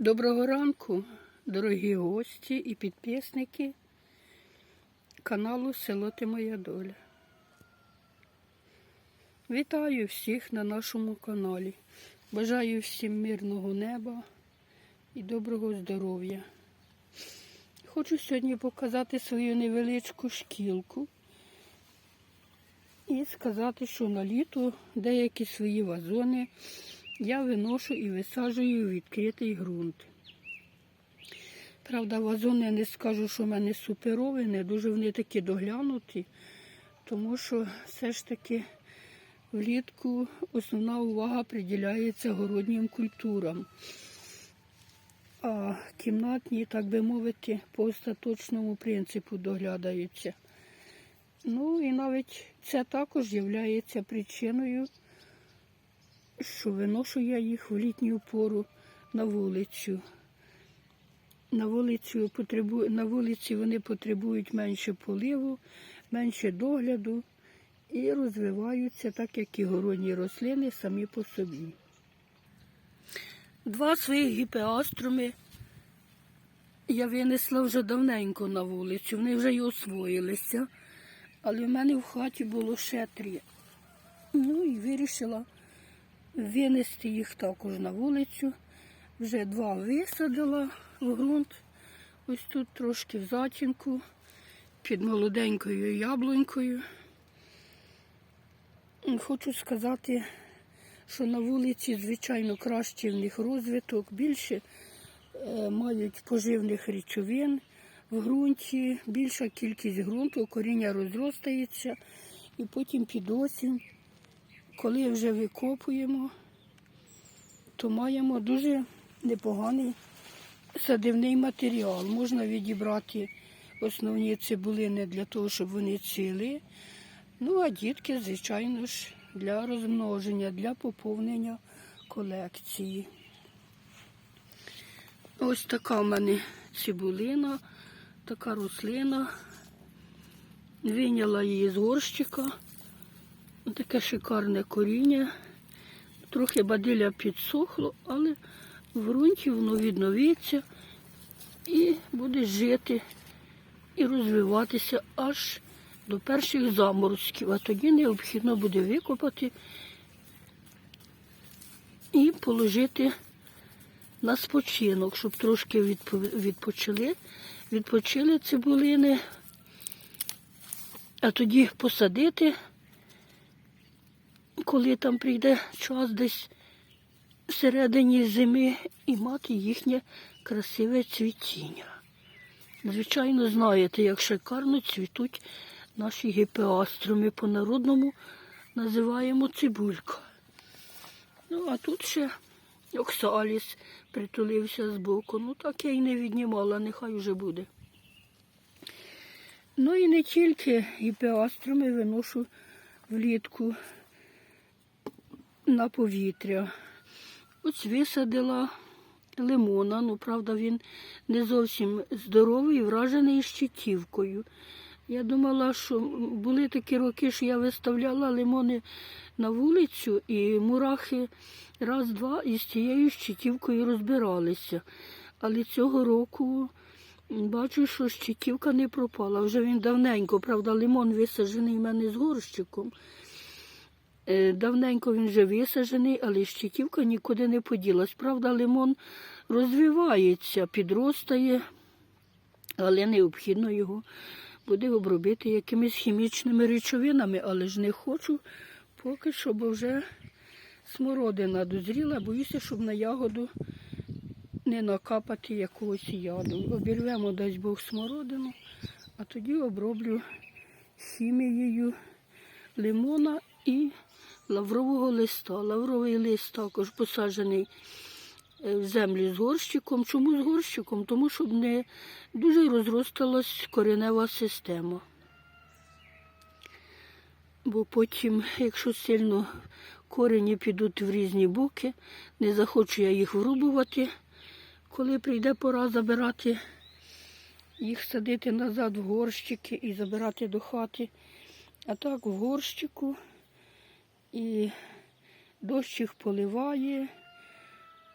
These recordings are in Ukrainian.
Доброго ранку, дорогі гості і підписники каналу Село Ти Моя Доля. Вітаю всіх на нашому каналі. Бажаю всім мирного неба і доброго здоров'я. Хочу сьогодні показати свою невеличку шкілку і сказати, що на літо деякі свої вазони я виношу і висаджую відкритий ґрунт. Правда, вазони я не скажу, що в мене суперові, не дуже вони такі доглянуті, тому що все ж таки влітку основна увага приділяється городнім культурам. А кімнатні, так би мовити, по остаточному принципу доглядаються. Ну і навіть це також є причиною що виношу я їх в літню пору на вулицю. На вулицю на вулиці вони потребують менше поливу, менше догляду і розвиваються так, як і городні рослини самі по собі. Два своїх гіпеаструми я винесла вже давненько на вулицю, вони вже й освоїлися, але в мене в хаті було ще три. Ну і вирішила винести їх також на вулицю. Вже два висадила в ґрунт. Ось тут трошки в затінку, під молоденькою яблунькою. Хочу сказати, що на вулиці, звичайно, краще в них розвиток, більше е, мають поживних речовин в ґрунті, більша кількість ґрунту, коріння розростається і потім під осінь коли вже викопуємо, то маємо дуже непоганий садивний матеріал. Можна відібрати основні цибулини для того, щоб вони ціли. Ну, а дітки, звичайно ж, для розмноження, для поповнення колекції. Ось така в мене цибулина, така рослина. Виняла її з горщика. Таке шикарне коріння. Трохи бадиля підсохло, але в ґрунті воно відновиться і буде жити і розвиватися аж до перших заморозків. А тоді необхідно буде викопати і положити на спочинок, щоб трошки відпочили, відпочили цибулини, а тоді посадити коли там прийде час десь всередині зими і мати їхнє красиве цвітіння. Звичайно, знаєте, як шикарно цвітуть наші гіпеаструми. По-народному називаємо цибулька. Ну, а тут ще оксаліс притулився збоку. Ну, так я й не віднімала, нехай вже буде. Ну і не тільки гіпеаструми виношу влітку на повітря. Ось висадила лимона. Ну, правда, він не зовсім здоровий, вражений щитівкою. Я думала, що були такі роки, що я виставляла лимони на вулицю, і мурахи раз-два із цією щитівкою розбиралися. Але цього року бачу, що щитівка не пропала. Вже він давненько, правда, лимон висаджений в мене з горщиком. Е, давненько він вже висаджений, але щитівка нікуди не поділась. Правда, лимон розвивається, підростає, але необхідно його буде обробити якимись хімічними речовинами, але ж не хочу поки що, бо вже смородина дозріла, боюся, щоб на ягоду не накапати якогось яду. Обірвемо, дасть Бог смородину, а тоді оброблю хімією лимона і лаврового листа. Лавровий лист також посаджений е, в землю з горщиком. Чому з горщиком? Тому щоб не дуже розросталась коренева система. Бо потім, якщо сильно корені підуть в різні боки, не захочу я їх врубувати, коли прийде пора забирати, їх садити назад в горщики і забирати до хати. А так в горщику і дощ їх поливає,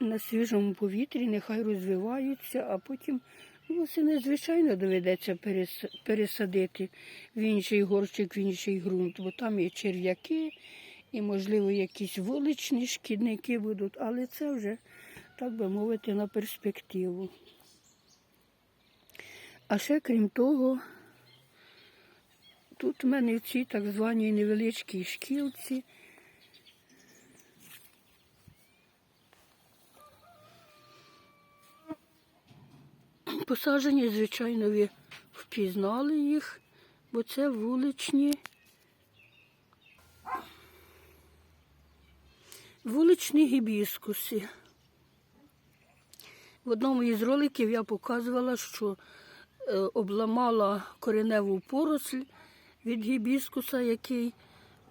на свіжому повітрі, нехай розвиваються, а потім ну, це незвичайно доведеться пересадити в інший горщик, в інший ґрунт, бо там є черв'яки і, можливо, якісь вуличні шкідники будуть, але це вже, так би мовити, на перспективу. А ще крім того, тут в мене в цій так званій невеличкій шкілці посаджені, звичайно, ви впізнали їх, бо це вуличні. Вуличні гібіскуси. В одному із роликів я показувала, що е, обламала кореневу поросль від гібіскуса, який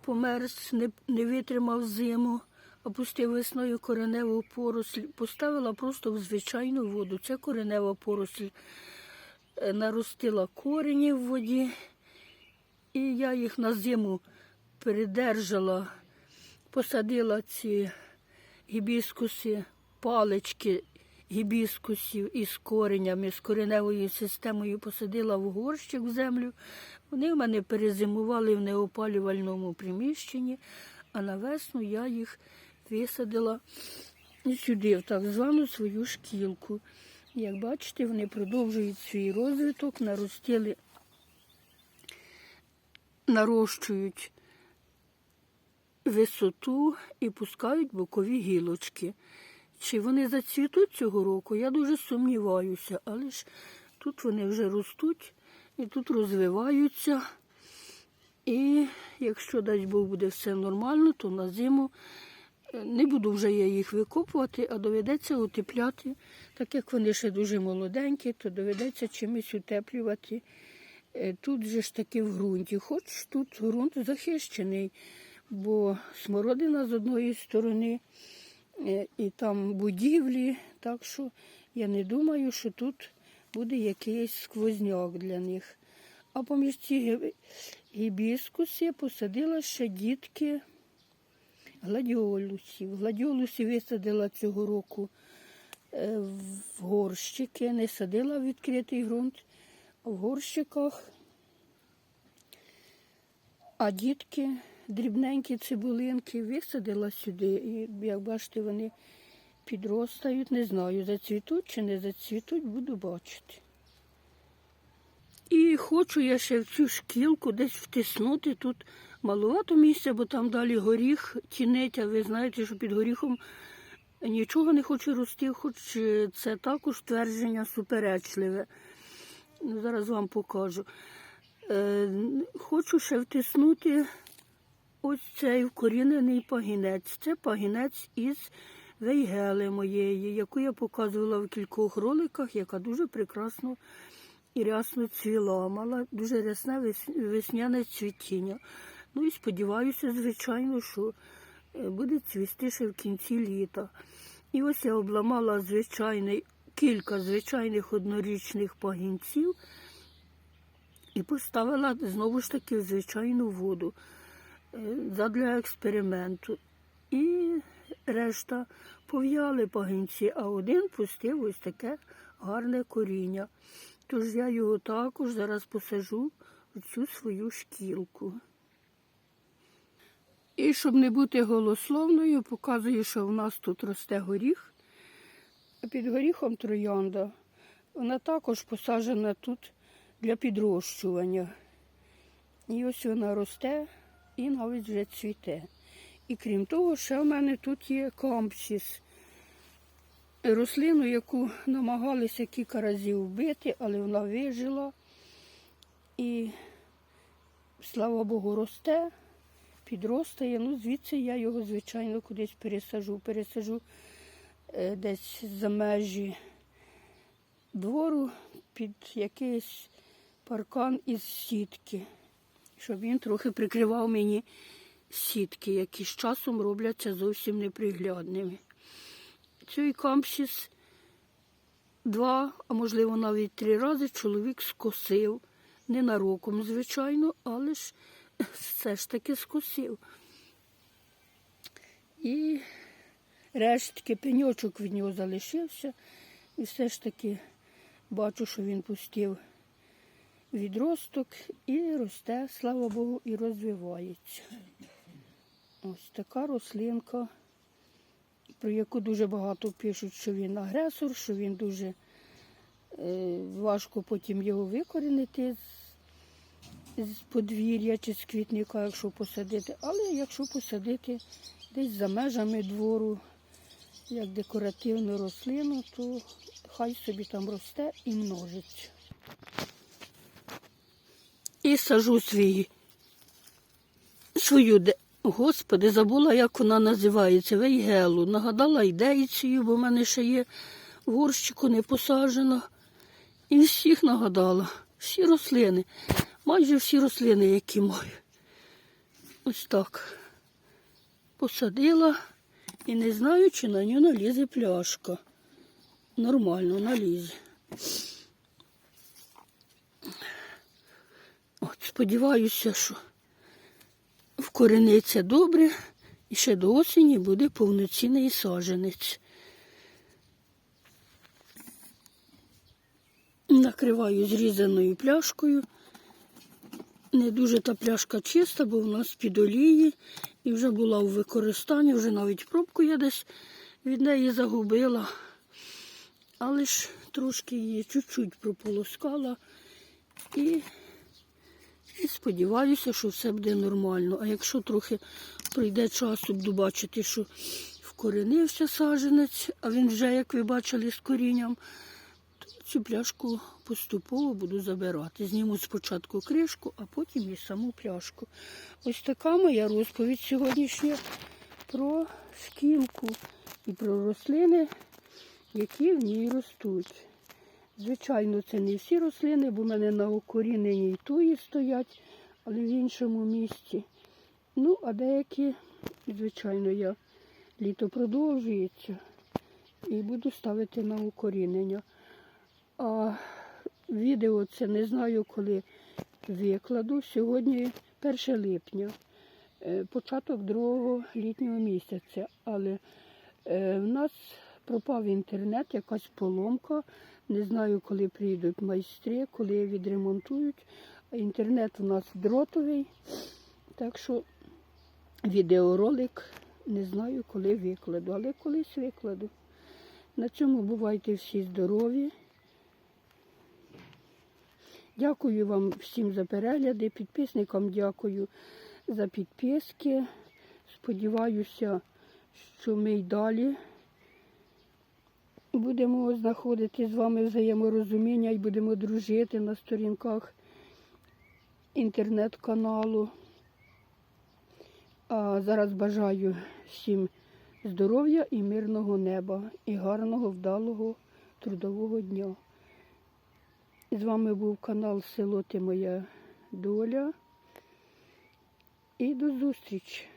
померз, не, не витримав зиму, опустив весною кореневу поросль, поставила просто в звичайну воду. Ця коренева поросль е, наростила корені в воді, і я їх на зиму передержала, посадила ці гібіскуси, палички гібіскусів із коренями, з кореневою системою посадила в горщик в землю. Вони в мене перезимували в неопалювальному приміщенні, а на весну я їх висадила сюди, в так звану свою шкілку. Як бачите, вони продовжують свій розвиток, наростили, нарощують висоту і пускають бокові гілочки. Чи вони зацвітуть цього року, я дуже сумніваюся, але ж тут вони вже ростуть і тут розвиваються. І якщо дасть Бог буде все нормально, то на зиму не буду вже я їх викопувати, а доведеться утепляти. Так як вони ще дуже молоденькі, то доведеться чимось утеплювати. Е, Тут же ж таки в ґрунті. Хоч тут ґрунт захищений, бо смородина з одної сторони е, і там будівлі, так що я не думаю, що тут буде якийсь сквозняк для них. А поміж ці гі- гібіскуси посадила ще дітки гладіолусів. Гладіолуси висадила цього року е, в горщики, не садила в відкритий ґрунт, а в горщиках. А дітки, дрібненькі цибулинки, висадила сюди. І, як бачите, вони підростають. Не знаю, зацвітуть чи не зацвітуть, буду бачити. І хочу я ще в цю шкілку десь втиснути. Тут маловато місця, бо там далі горіх тінить, а ви знаєте, що під горіхом нічого не хоче рости, хоч е, це також твердження суперечливе. Ну, Зараз вам покажу. Е, Хочу ще втиснути ось цей вкорінений пагінець. Це пагінець із вейгели моєї, яку я показувала в кількох роликах, яка дуже прекрасно і рясно цвіла, мала дуже рясне весняне цвітіння. Ну і сподіваюся, звичайно, що е, буде цвісти ще в кінці літа. І ось я обламала звичайний, кілька звичайних однорічних пагінців і поставила знову ж таки в звичайну воду е, задля експерименту. І решта пов'яли пагінці, а один пустив ось таке гарне коріння. Тож я його також зараз посажу в цю свою шкілку. І щоб не бути голословною, показую, що в нас тут росте горіх. А під горіхом троянда. Вона також посаджена тут для підрощування. І ось вона росте і навіть вже цвіте. І крім того, ще в мене тут є кампсіс. Рослину, яку намагалися кілька разів вбити, але вона вижила. І, слава Богу, росте, підростає. Ну, звідси я його, звичайно, кудись пересажу. Пересажу е, десь за межі двору під якийсь паркан із сітки, щоб він трохи прикривав мені сітки, які з часом робляться зовсім неприглядними. Цей кампсіс два, а можливо навіть три рази чоловік скосив. Ненароком, звичайно, але ж все ж таки скосив. І рештки, пеньочок від нього залишився. І все ж таки бачу, що він пустив відросток і росте, слава Богу, і розвивається. Ось така рослинка, про яку дуже багато пишуть, що він агресор, що він дуже е, важко потім його викорінити з, подвір'я чи з квітника, якщо посадити. Але якщо посадити десь за межами двору, як декоративну рослину, то хай собі там росте і множиться. І сажу свій, свою, де- господи, забула, як вона називається, вейгелу. Нагадала ідеїцію, бо в мене ще є горщику не посаджено. І всіх нагадала, всі рослини, майже всі рослини, які маю. Ось так. Посадила і не знаю, чи на нього налізе пляшка. Нормально налізе. От, сподіваюся, що вкорениться добре і ще до осені буде повноцінний саджанець. Накриваю зрізаною пляшкою. Не дуже та пляшка чиста, бо в нас під олії і вже була у використанні, вже навіть пробку я десь від неї загубила. Але ж трошки її чуть-чуть прополоскала і, і сподіваюся, що все буде нормально. А якщо трохи прийде часу, буду бачити, що вкоренився саджанець, а він вже, як ви бачили, з корінням, цю пляшку поступово буду забирати. Зніму спочатку кришку, а потім і саму пляшку. Ось така моя розповідь сьогоднішня про шкілку і про рослини, які в ній ростуть. Звичайно, це не всі рослини, бо в мене на укоріненні і туї стоять, але в іншому місці. Ну, а деякі, звичайно, я літо продовжується і буду ставити на укорінення. А відео це не знаю, коли викладу. Сьогодні 1 липня, е, початок другого літнього місяця. Але е, в нас пропав інтернет, якась поломка. Не знаю, коли прийдуть майстри, коли відремонтують. Інтернет у нас дротовий, так що відеоролик не знаю, коли викладу, але колись викладу. На цьому бувайте всі здорові. Дякую вам всім за перегляди, підписникам дякую за підписки. Сподіваюся, що ми й далі будемо знаходити з вами взаєморозуміння і будемо дружити на сторінках інтернет-каналу. А зараз бажаю всім здоров'я і мирного неба, і гарного, вдалого трудового дня. З вами був канал Село Ти Моя Доля. І до зустрічі!